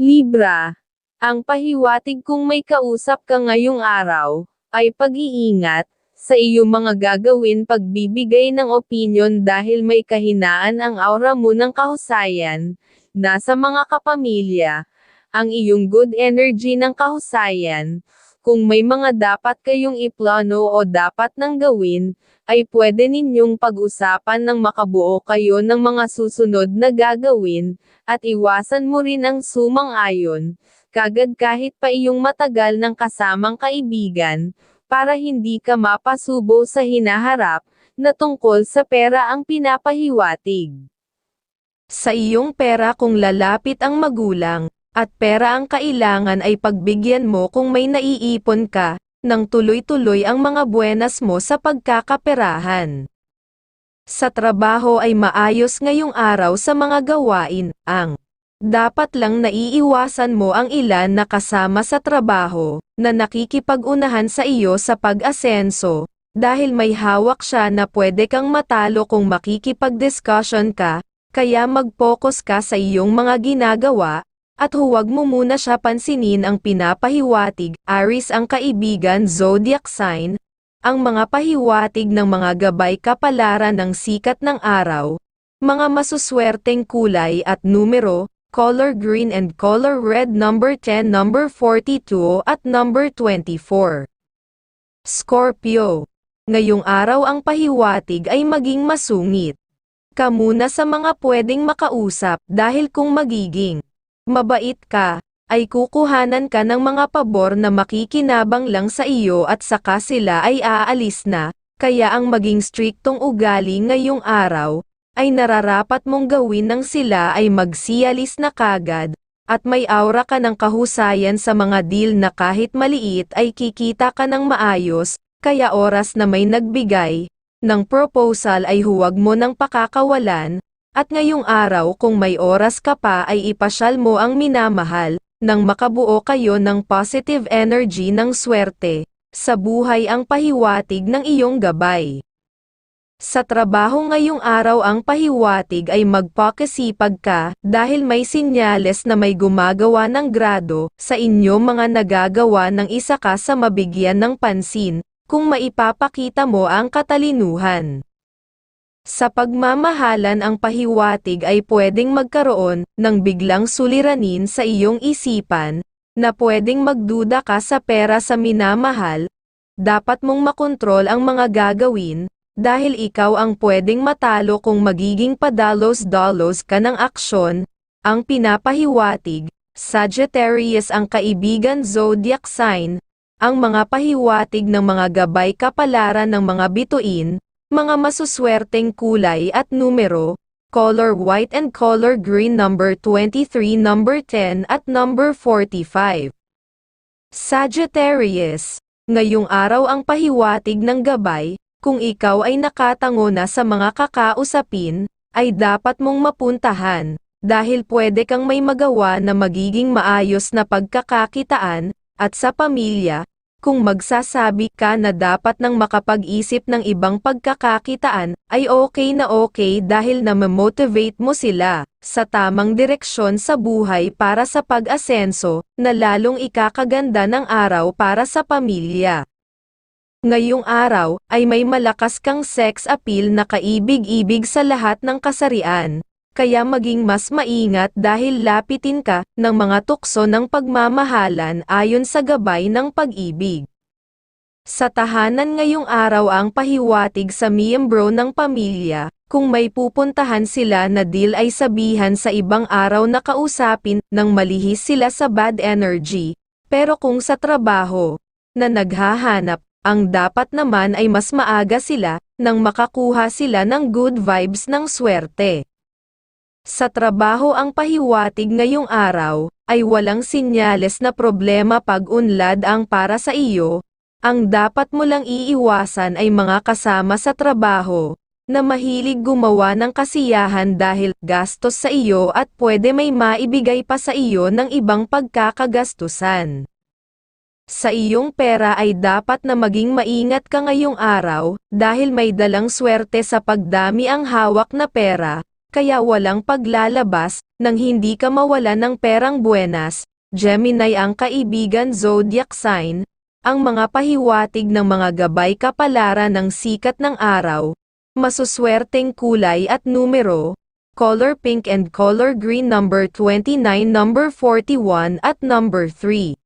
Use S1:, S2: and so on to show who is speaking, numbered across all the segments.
S1: Libra. Ang pahiwatig kung may kausap ka ngayong araw, ay pag-iingat, sa iyong mga gagawin pagbibigay ng opinyon dahil may kahinaan ang aura mo ng kahusayan, nasa mga kapamilya, ang iyong good energy ng kahusayan, kung may mga dapat kayong iplano o dapat nang gawin, ay pwede ninyong pag-usapan ng makabuo kayo ng mga susunod na gagawin, at iwasan mo rin ang sumang-ayon, kagad kahit pa iyong matagal ng kasamang kaibigan, para hindi ka mapasubo sa hinaharap, na tungkol sa pera ang pinapahiwatig.
S2: Sa iyong pera kung lalapit ang magulang, at pera ang kailangan ay pagbigyan mo kung may naiipon ka, nang tuloy-tuloy ang mga buenas mo sa pagkakaperahan. Sa trabaho ay maayos ngayong araw sa mga gawain, ang dapat lang naiiwasan mo ang ilan na kasama sa trabaho, na nakikipag-unahan sa iyo sa pag-asenso, dahil may hawak siya na pwede kang matalo kung makikipag-discussion ka, kaya mag-focus ka sa iyong mga ginagawa, at huwag mo muna siya pansinin ang pinapahiwatig, Aris ang kaibigan zodiac sign, ang mga pahiwatig ng mga gabay kapalaran ng sikat ng araw, mga masuswerteng kulay at numero, color green and color red number 10 number 42 at number 24. Scorpio. Ngayong araw ang pahiwatig ay maging masungit. Kamuna sa mga pwedeng makausap dahil kung magiging mabait ka, ay kukuhanan ka ng mga pabor na makikinabang lang sa iyo at saka sila ay aalis na, kaya ang maging striktong ugali ngayong araw, ay nararapat mong gawin nang sila ay magsialis na kagad, at may aura ka ng kahusayan sa mga deal na kahit maliit ay kikita ka ng maayos, kaya oras na may nagbigay, ng proposal ay huwag mo nang pakakawalan, at ngayong araw kung may oras ka pa ay ipasyal mo ang minamahal, nang makabuo kayo ng positive energy ng swerte, sa buhay ang pahiwatig ng iyong gabay. Sa trabaho ngayong araw ang pahiwatig ay magpakasipag ka dahil may sinyales na may gumagawa ng grado sa inyo mga nagagawa ng isa ka sa mabigyan ng pansin kung maipapakita mo ang katalinuhan. Sa pagmamahalan ang pahiwatig ay pwedeng magkaroon ng biglang suliranin sa iyong isipan, na pwedeng magduda ka sa pera sa minamahal, dapat mong makontrol ang mga gagawin, dahil ikaw ang pwedeng matalo kung magiging padalos-dalos ka ng aksyon, ang pinapahiwatig, Sagittarius ang kaibigan zodiac sign, ang mga pahiwatig ng mga gabay kapalaran ng mga bituin, mga masuswerteng kulay at numero, color white and color green number 23 number 10 at number 45. Sagittarius, ngayong araw ang pahiwatig ng gabay, kung ikaw ay nakatango na sa mga kakausapin, ay dapat mong mapuntahan, dahil pwede kang may magawa na magiging maayos na pagkakakitaan, at sa pamilya, kung magsasabi ka na dapat nang makapag-isip ng ibang pagkakakitaan, ay okay na okay dahil na motivate mo sila, sa tamang direksyon sa buhay para sa pag-asenso, na lalong ikakaganda ng araw para sa pamilya. Ngayong araw, ay may malakas kang sex appeal na kaibig-ibig sa lahat ng kasarian, kaya maging mas maingat dahil lapitin ka ng mga tukso ng pagmamahalan ayon sa gabay ng pag-ibig. Sa tahanan ngayong araw ang pahiwatig sa miyembro ng pamilya, kung may pupuntahan sila na deal ay sabihan sa ibang araw na kausapin nang malihis sila sa bad energy, pero kung sa trabaho, na naghahanap, ang dapat naman ay mas maaga sila, nang makakuha sila ng good vibes ng swerte. Sa trabaho ang pahiwatig ngayong araw, ay walang sinyales na problema pag-unlad ang para sa iyo, ang dapat mo lang iiwasan ay mga kasama sa trabaho, na mahilig gumawa ng kasiyahan dahil gastos sa iyo at pwede may maibigay pa sa iyo ng ibang pagkakagastusan. Sa iyong pera ay dapat na maging maingat ka ngayong araw, dahil may dalang swerte sa pagdami ang hawak na pera, kaya walang paglalabas, nang hindi ka mawala ng perang buenas, Gemini ang kaibigan zodiac sign, ang mga pahiwatig ng mga gabay kapalaran ng sikat ng araw, masuswerteng kulay at numero, color pink and color green number 29 number 41 at number 3.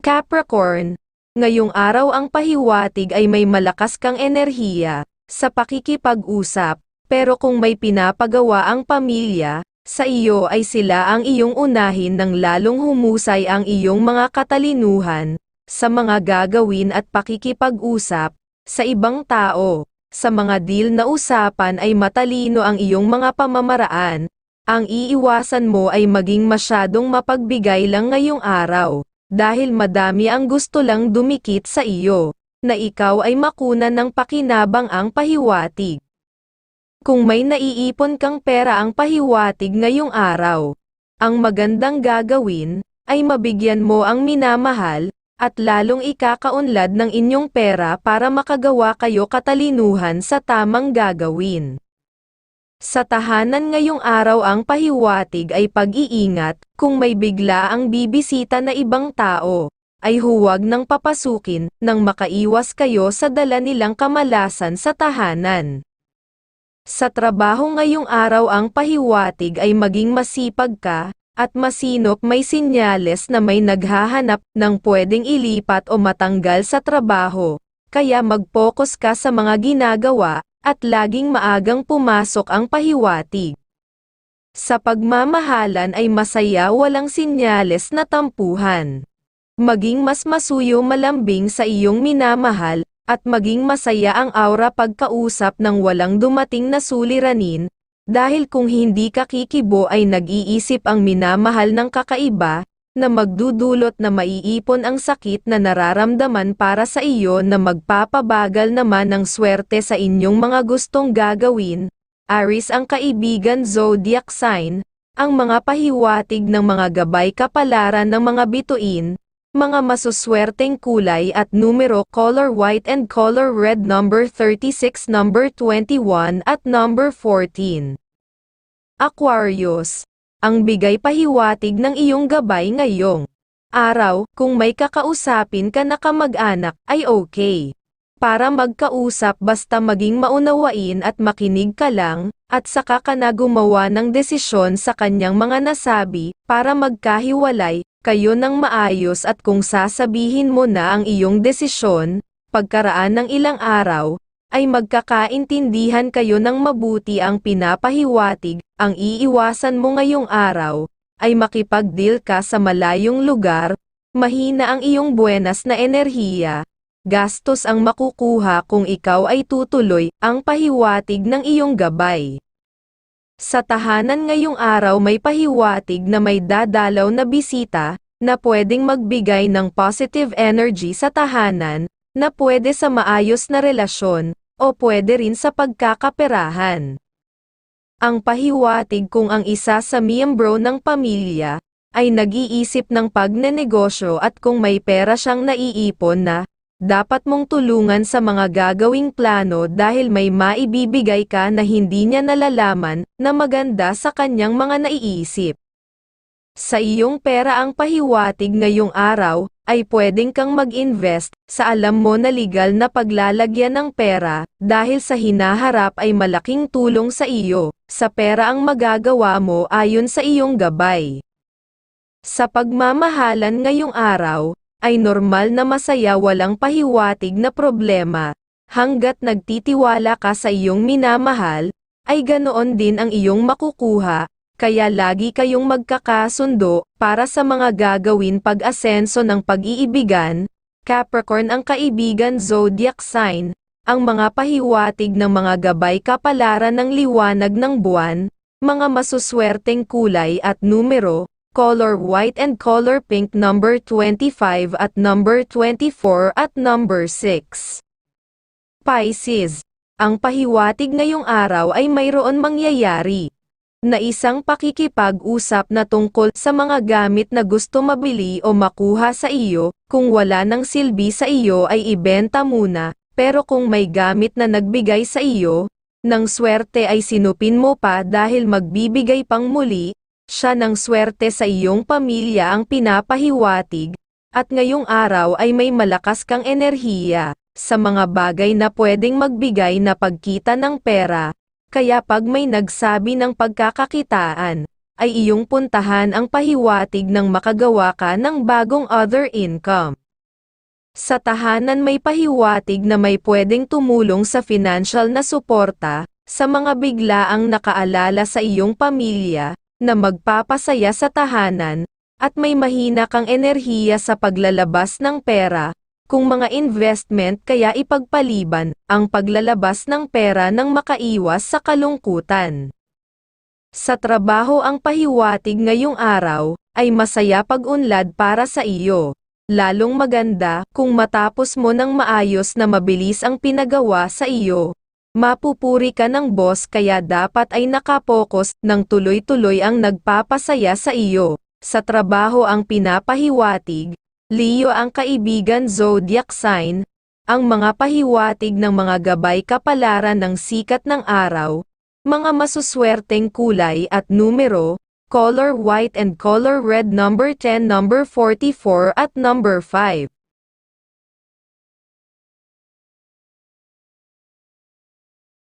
S2: Capricorn, ngayong araw ang pahiwatig ay may malakas kang enerhiya, sa pakikipag-usap, pero kung may pinapagawa ang pamilya, sa iyo ay sila ang iyong unahin ng lalong humusay ang iyong mga katalinuhan, sa mga gagawin at pakikipag-usap, sa ibang tao, sa mga deal na usapan ay matalino ang iyong mga pamamaraan, ang iiwasan mo ay maging masyadong mapagbigay lang ngayong araw, dahil madami ang gusto lang dumikit sa iyo, na ikaw ay makunan ng pakinabang ang pahiwatig. Kung may naiipon kang pera ang pahiwatig ngayong araw, ang magandang gagawin, ay mabigyan mo ang minamahal, at lalong ikakaunlad ng inyong pera para makagawa kayo katalinuhan sa tamang gagawin. Sa tahanan ngayong araw ang pahiwatig ay pag-iingat, kung may bigla ang bibisita na ibang tao, ay huwag nang papasukin, nang makaiwas kayo sa dala nilang kamalasan sa tahanan. Sa trabaho ngayong araw ang pahiwatig ay maging masipag ka, at masinop may sinyales na may naghahanap ng pwedeng ilipat o matanggal sa trabaho, kaya mag-focus ka sa mga ginagawa, at laging maagang pumasok ang pahiwatig. Sa pagmamahalan ay masaya walang sinyales na tampuhan. Maging mas masuyo malambing sa iyong minamahal, at maging masaya ang aura pagkausap ng walang dumating na suliranin, dahil kung hindi ka kikibo ay nag-iisip ang minamahal ng kakaiba, na magdudulot na maiipon ang sakit na nararamdaman para sa iyo na magpapabagal naman ng swerte sa inyong mga gustong gagawin. Aris ang kaibigan zodiac sign, ang mga pahiwatig ng mga gabay kapalaran ng mga bituin, mga masuswerteng kulay at numero color white and color red number 36 number 21 at number 14. Aquarius, ang bigay pahiwatig ng iyong gabay ngayong araw, kung may kakausapin ka na kamag-anak ay okay. Para magkausap basta maging maunawain at makinig ka lang, at saka ka na gumawa ng desisyon sa kanyang mga nasabi, para magkahiwalay, kayo ng maayos at kung sasabihin mo na ang iyong desisyon, pagkaraan ng ilang araw, ay magkakaintindihan kayo ng mabuti ang pinapahiwatig, ang iiwasan mo ngayong araw, ay makipag-deal ka sa malayong lugar, mahina ang iyong buenas na enerhiya, gastos ang makukuha kung ikaw ay tutuloy, ang pahiwatig ng iyong gabay. Sa tahanan ngayong araw may pahiwatig na may dadalaw na bisita, na pwedeng magbigay ng positive energy sa tahanan, na pwede sa maayos na relasyon, o pwede rin sa pagkakaperahan. Ang pahiwatig kung ang isa sa miyembro ng pamilya, ay nag-iisip ng pagnenegosyo at kung may pera siyang naiipon na, dapat mong tulungan sa mga gagawing plano dahil may maibibigay ka na hindi niya nalalaman na maganda sa kanyang mga naiisip. Sa iyong pera ang pahiwatig ngayong araw, ay pwedeng kang mag-invest sa alam mo na legal na paglalagyan ng pera, dahil sa hinaharap ay malaking tulong sa iyo, sa pera ang magagawa mo ayon sa iyong gabay. Sa pagmamahalan ngayong araw, ay normal na masaya walang pahiwatig na problema, hanggat nagtitiwala ka sa iyong minamahal, ay ganoon din ang iyong makukuha, kaya lagi kayong magkakasundo, para sa mga gagawin pag-asenso ng pag-iibigan, Capricorn ang kaibigan zodiac sign, ang mga pahiwatig ng mga gabay kapalaran ng liwanag ng buwan, mga masuswerteng kulay at numero, color white and color pink number 25 at number 24 at number 6. Pisces, ang pahiwatig ngayong araw ay mayroon mangyayari na isang pakikipag-usap na tungkol sa mga gamit na gusto mabili o makuha sa iyo, kung wala ng silbi sa iyo ay ibenta muna, pero kung may gamit na nagbigay sa iyo, ng swerte ay sinupin mo pa dahil magbibigay pang muli, siya ng swerte sa iyong pamilya ang pinapahiwatig, at ngayong araw ay may malakas kang enerhiya, sa mga bagay na pwedeng magbigay na pagkita ng pera, kaya pag may nagsabi ng pagkakakitaan, ay iyong puntahan ang pahiwatig ng makagawa ka ng bagong other income. Sa tahanan may pahiwatig na may pwedeng tumulong sa financial na suporta, sa mga biglaang nakaalala sa iyong pamilya, na magpapasaya sa tahanan, at may mahina kang enerhiya sa paglalabas ng pera, kung mga investment kaya ipagpaliban, ang paglalabas ng pera nang makaiwas sa kalungkutan. Sa trabaho ang pahiwatig ngayong araw, ay masaya pag-unlad para sa iyo. Lalong maganda, kung matapos mo ng maayos na mabilis ang pinagawa sa iyo. Mapupuri ka ng boss kaya dapat ay nakapokus ng tuloy-tuloy ang nagpapasaya sa iyo. Sa trabaho ang pinapahiwatig, Leo ang kaibigan zodiac sign, ang mga pahiwatig ng mga gabay kapalaran ng sikat ng araw, mga masuswerteng kulay at numero, color white and color red number 10 number 44 at number 5.